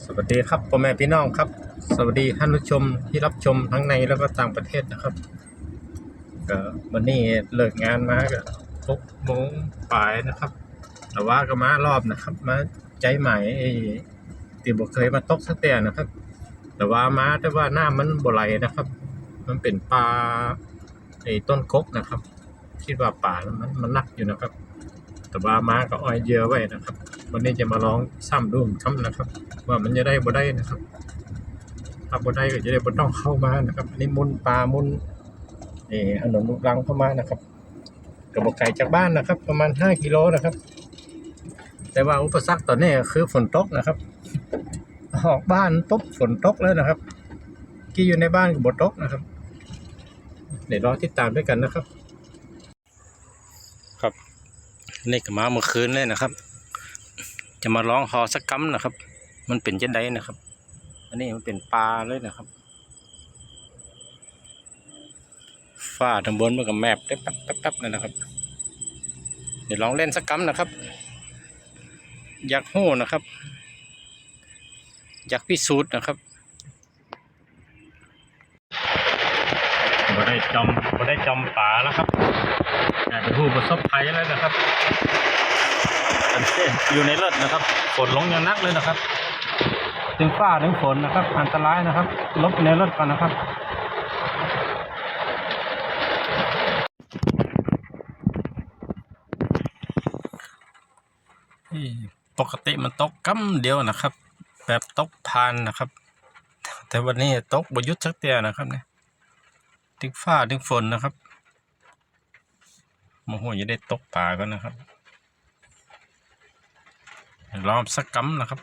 สวัสดีครับพ่อแม่พี่น้องครับ สวัสดีท่านผู้ชมที่รับชมทั้งในแล้วก็ต่างประเทศนะครับก็วันนี้เลิกงานมาก็หกโมงปลายนะครับ แต่ว่าก็มารอบนะครับ มาใจใหม่ไอตีบเคยมาตกสักแต่นะครับ แต่ว่ามาแต่ว่าหน้ามันบไหลนะครับ มันเป็นปลาไอ้ต้นกกนะครับ คิดว่าป่ามันมันนักอยู่นะครับ แต่ว่ามาก็อ้อยเยอะไว้นะครับ วันนี้จะมาลองซ้ำดูคำนะครับ ว่ามันจะได้บ่ได้นะครับถ้าบ่ได้ก็จะได้บ่ต้องเข้ามานะครับอันนี่มุนปลามุนนี่ขนมลูกรังเข้ามานะครับกระบอกไก่จากบ้านนะครับ ประมาณ5กิโลนะครับ แต่ว่าอุปสรรคตอนนี้คือฝนตกนะครับ ออกบ้านปุ๊บฝนตกแล้วนะครับ กี่อยู่ในบ้านก็บ่ตกนะครับเดี๋ยวรอติดตามด้วยกันนะครับ ครับนี่ก็มาเมื่อคืนเลยนะครับ จะมาร้องฮอสักกัมนะครับ มันเป็นจังได้นะครับ อันนี้มันเป็นปลาเลยนะครับฝ้าทางบนมันก็แมบได้แป๊บแป๊บแป๊บนั่นนะครับ เดี๋ยวลองเล่นสักกัมนะครับ อยากหู้นะครับ อยากพิสูจน์นะครับบ่ได้จอมบ่ได้จอมป่าแล้วครับ กลายเป็นผู้ประสบภัยแล้วนะครับอยู่ในเลิศนะครับฝนลงอย่างนักเลยนะครับถึงฟ้าถึงฝนนะครับ อันตรายนะครับลบในรถก่อนนะครับปกติมันตกกัำเดียวนะครับ แบบตกพานนะครับ แต่วันนี้ตกบยุดสักเตียนะครับเนี่ยถึงฟ้าถึงฝนนะครับ โมโหจะได้ตกปลากันนะครับลองสักกัมนะครับ